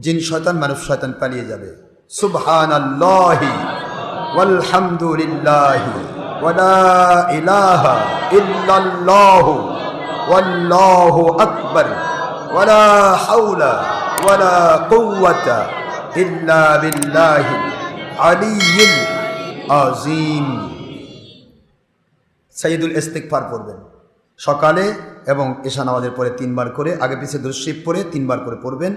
জিন শয়তান, মানুষ শয়তান পালিয়ে যাবে। আযীম। সাইদুল ইস্তিগফার পড়বেন। সকালে এবং এশা নামাজের পরে তিনবার করে, আগে পিছিয়ে দুশিব পরে তিনবার করে পড়বেন।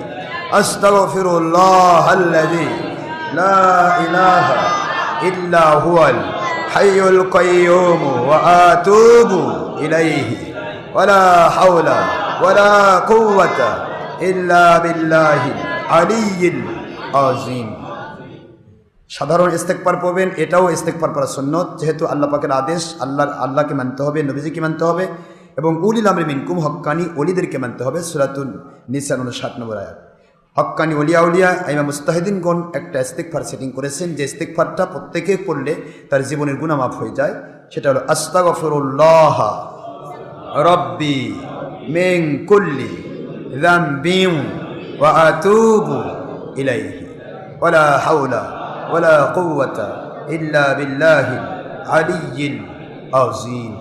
আস্তাগফিরুল্লাহ আল্লাযী লা ইলাহা ইল্লা হুয়াল حي القيوم وآتوب إليه ولا حول ولا قوة إلا بالله العلي العظيم সাধারণ ইস্তেকবার পড়বেন এটাও ইস্তেকবার করা সুন্নত যেহেতু আল্লাহ পাকের আদেশ আল্লাহ আল্লাহকে মানতে হবে নবীজিকে মানতে হবে এবং উলিল আমরি মিনকুম হক্কানি অলিদেরকে মানতে হবে সুরাতুল নিসান ষাট নম্বর আয়াত হক্কানি অলিয়া উলিয়া ইমাম মুস্তাহিদিনগণ একটা ইস্তেকফার সেটিং করেছেন, যে ইস্তেকফারটা প্রত্যেকে করলে তার জীবনের গুণা মাফ হয়ে যায়। সেটা হলো, আস্তাগফিরুল্লাহ, রব্বি মিন কুল্লি যামবিন ওয়া আতুবু ইলাইহি। ওয়ালা হাওলা ওয়ালা কুওয়াতা ইল্লা বিল্লাহিল আলিয়্যিল আযীম।